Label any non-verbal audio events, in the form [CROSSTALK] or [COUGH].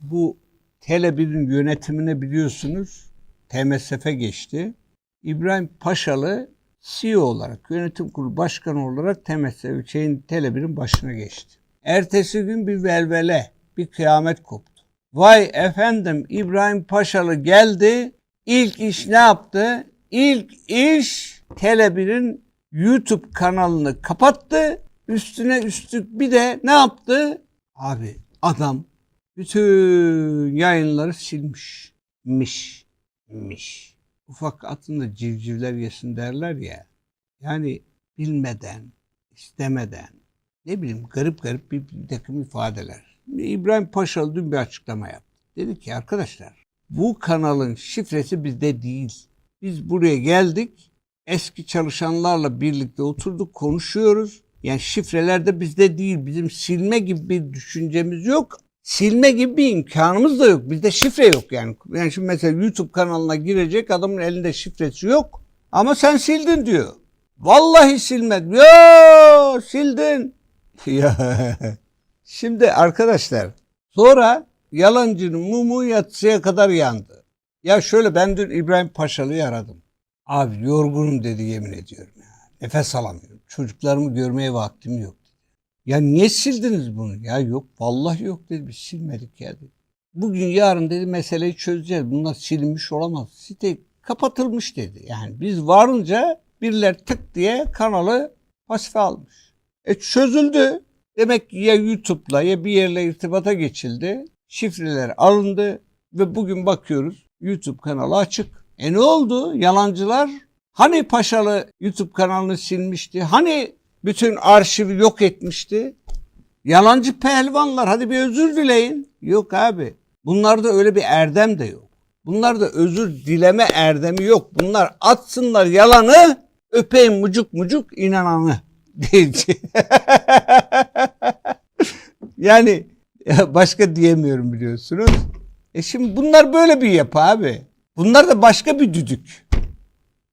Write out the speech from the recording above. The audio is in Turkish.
Bu Tele1'in yönetimine biliyorsunuz TMSF geçti. İbrahim Paşalı CEO olarak, yönetim kurulu başkanı olarak TMSF şeyin Tele1'in başına geçti. Ertesi gün bir velvele, bir kıyamet koptu. Vay efendim İbrahim Paşalı geldi. İlk iş ne yaptı? İlk iş Tele1'in YouTube kanalını kapattı. Üstüne üstlük bir de ne yaptı? Abi adam bütün yayınları silmiş. Miş. Ufak atında civcivler yesin derler ya. Yani bilmeden, istemeden, ne bileyim garip garip bir, bir takım ifadeler. İbrahim Paşalı dün bir açıklama yaptı. Dedi ki arkadaşlar bu kanalın şifresi bizde değil. Biz buraya geldik. Eski çalışanlarla birlikte oturduk konuşuyoruz. Yani şifreler de bizde değil. Bizim silme gibi bir düşüncemiz yok. Silme gibi bir imkanımız da yok. Bizde şifre yok yani. Yani şimdi mesela YouTube kanalına girecek adamın elinde şifresi yok. Ama sen sildin diyor. Vallahi silmedim. Yo sildin. [LAUGHS] Şimdi arkadaşlar sonra yalancının mumu yatsıya kadar yandı. Ya şöyle ben dün İbrahim Paşalı'yı aradım. Abi yorgunum dedi yemin ediyorum ya. Nefes alamıyorum. Çocuklarımı görmeye vaktim yok. Ya niye sildiniz bunu? Ya yok vallahi yok dedi. Biz silmedik ya dedi. Bugün yarın dedi meseleyi çözeceğiz. Bunlar silinmiş olamaz. Site kapatılmış dedi. Yani biz varınca biriler tık diye kanalı pasife almış. E çözüldü. Demek ki ya YouTube'la ya bir yerle irtibata geçildi. Şifreler alındı ve bugün bakıyoruz YouTube kanalı açık. E ne oldu? Yalancılar hani Paşalı YouTube kanalını silmişti? Hani bütün arşivi yok etmişti? Yalancı pehlivanlar hadi bir özür dileyin. Yok abi. Bunlarda öyle bir erdem de yok. Bunlarda özür dileme erdemi yok. Bunlar atsınlar yalanı öpeyim mucuk mucuk inananı. [LAUGHS] Diyeceğim. yani başka diyemiyorum biliyorsunuz. E şimdi bunlar böyle bir yapı abi. Bunlar da başka bir düdük.